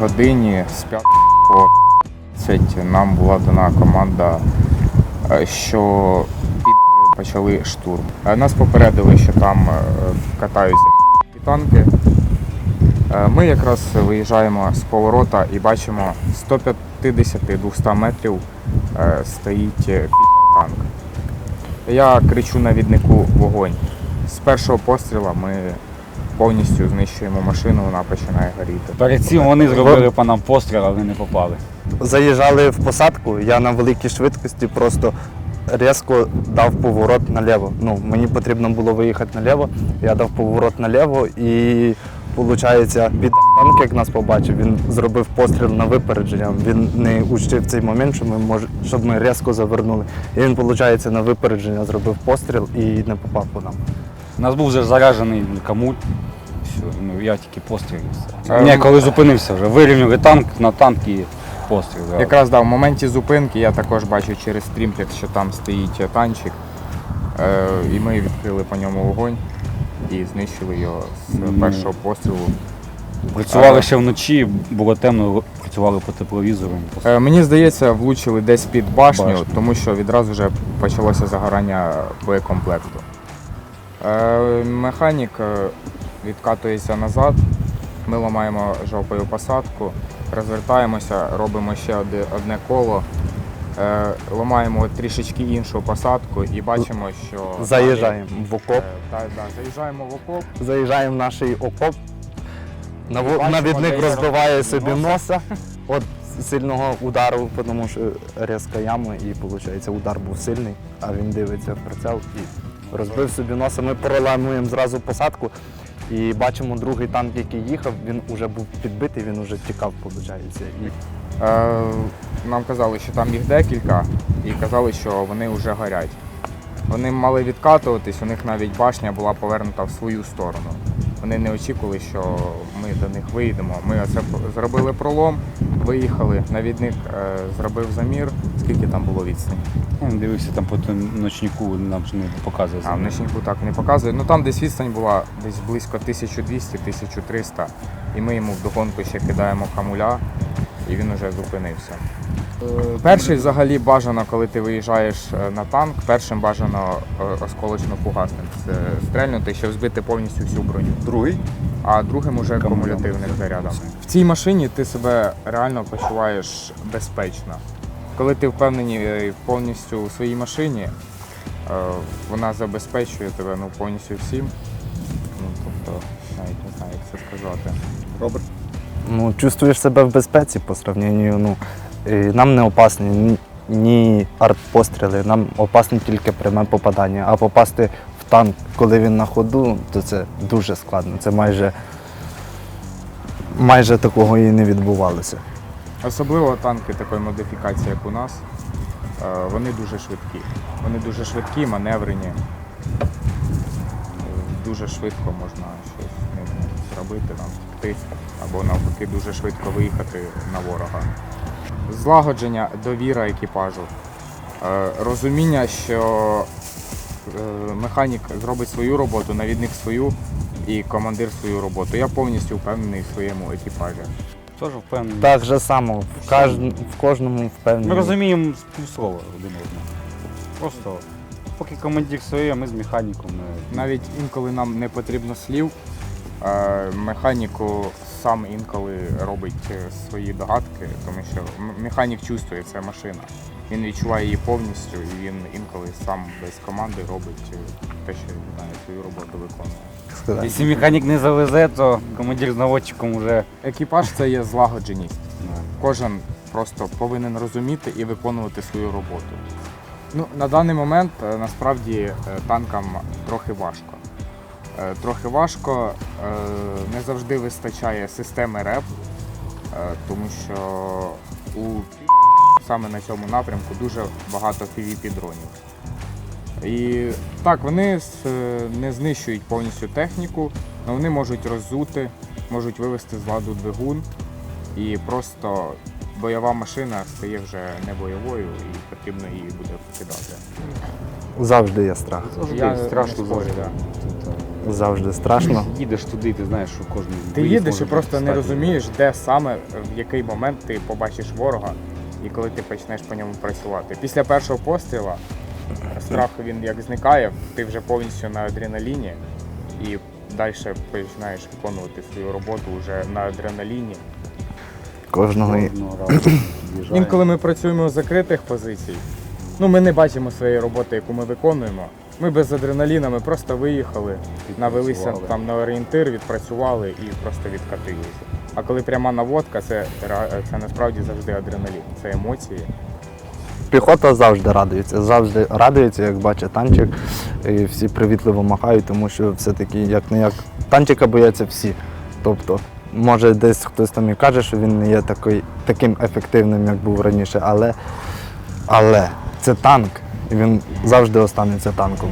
годині з 5 по 30 нам була дана команда, е, що почали штурм. Е, Нас попередили, що там е, катаються танки. Ми якраз виїжджаємо з поворота і бачимо 150-200 метрів стоїть танк. Я кричу навіднику вогонь. З першого постріла ми повністю знищуємо машину, вона починає горіти. Перед цим вони зробили по нам постріл, але не попали. Заїжджали в посадку, я на великій швидкості просто різко дав поворот наліво. Ну, мені потрібно було виїхати наліво, я дав поворот наліво і виходить, під танк, як нас побачив, він зробив постріл на випередження. Він не учив цей момент, що ми мож... щоб ми різко завернули. І він, виходить, на випередження зробив постріл і не попав по нам. У нас був вже заражений камуль. Все, ну я тільки постріл. Ні, коли зупинився вже, вирівняли танк на танк і постріл. зразу. Якраз да, в моменті зупинки я також бачу через стрімплекс, що там стоїть е, танчик. Е, і ми відкрили по ньому вогонь і знищили його з Ну. першого пострілу. Працювали ще вночі, було темно, працювали по тепловізору. Е, Мені здається, влучили десь під башню, Башню. тому що відразу вже почалося загорання боєкомплекту. Е, Механік е, відкатується назад, ми ламаємо жопою посадку, розвертаємося, робимо ще одне коло, е, ламаємо трішечки іншу посадку і бачимо, що Заїжджаємо в окоп, та- да, заїжджаємо в окоп. заїжджаємо в наш окоп. Навідник розбиває собі носа. От сильного удару, тому що різка яма і виходить удар був сильний, а він дивиться в прицел і розбив собі носа. Ми проламуємо зразу посадку і бачимо другий танк, який їхав, він вже був підбитий, він вже тікав, виходить. І Е, Нам казали, що там їх декілька, і казали, що вони вже горять. Вони мали відкатуватись, у них навіть башня була повернута в свою сторону. Вони не очікували, що ми до них вийдемо. Ми оце зробили пролом, виїхали. Навідник е, зробив замір. Скільки там було відстань? Я не дивився там по ночнику, нам ж не показує. А в ночнику так не показує. Ну там десь відстань була десь близько 1200-1300. І ми йому вдогонку ще кидаємо камуля, і він уже зупинився. Е, Перший взагалі бажано, коли ти виїжджаєш е, на танк, першим бажано е, осколочно-фугасним стрельнути, щоб збити повністю всю броню. Другий? А другим уже кумулятивним зарядом. В цій машині ти себе реально почуваєш безпечно. Коли ти впевнений е, повністю у своїй машині, е, вона забезпечує тебе ну, повністю всім. Ну, тобто, навіть не знаю, як це сказати. Роберт. ну, чувствуєш себе в безпеці по сравненню. Ну, нам не опасні ні, артпостріли, нам опасне тільки пряме попадання. А попасти танк, коли він на ходу, то це дуже складно. Це майже, майже такого і не відбувалося. Особливо танки такої модифікації, як у нас, е, вони дуже швидкі. Вони дуже швидкі, маневрені. Дуже швидко можна щось з зробити, там, втекти, або навпаки дуже швидко виїхати на ворога. Злагодження, довіра екіпажу, Е, розуміння, що механік зробить свою роботу, навідник свою і командир свою роботу. Я повністю впевнений в своєму екіпажі. Теж впевнений. Так же само, в, каж... в кожному впевнений. Ми розуміємо співслова один одного. Просто поки командир своє, ми з механіком. ми- Навіть інколи нам не потрібно слів, е, механіку сам інколи робить е, свої догадки, тому що механік чувствує це машина. Він відчуває її повністю і він інколи сам без команди робить е, те, що він знає, свою роботу виконує. Якщо механік не завезе, то командир з наводчиком вже Екіпаж це є злагодженість. Кожен просто повинен розуміти і виконувати свою роботу. Ну, на даний момент е, насправді е, танкам трохи важко. Е, Трохи важко, е, не завжди вистачає системи РЕП, е, тому що у саме на цьому напрямку дуже багато pvp дронів. І так, вони не знищують повністю техніку, але вони можуть роззути, можуть вивести з ладу двигун, і просто бойова машина стає вже не бойовою і потрібно її буде покидати. Завжди є страх. завжди Я страшно завжди. Завжди страшно. Їдеш туди, ти знаєш, що кожен. Ти виїзд їдеш може і просто не стати. розумієш, де саме, в який момент ти побачиш ворога і коли ти почнеш по ньому працювати. Після першого постріла е, страх він як зникає, ти вже повністю на адреналіні і далі починаєш виконувати свою роботу вже на адреналіні. Кожного Кожного разу. Інколи ми працюємо з закритих позицій. Ну, ми не бачимо своєї роботи, яку ми виконуємо. Ми без адреналіна, ми просто виїхали, навелися там на орієнтир, відпрацювали і просто відкатилися. А коли пряма наводка, це, це насправді завжди адреналін, це емоції. Піхота завжди радується, завжди радується, як бачить танчик, і всі привітливо махають, тому що все-таки як не як танчика бояться всі. Тобто, може, десь хтось там і каже, що він не є такий, таким ефективним, як був раніше, але, але це танк, він завжди останеться танком.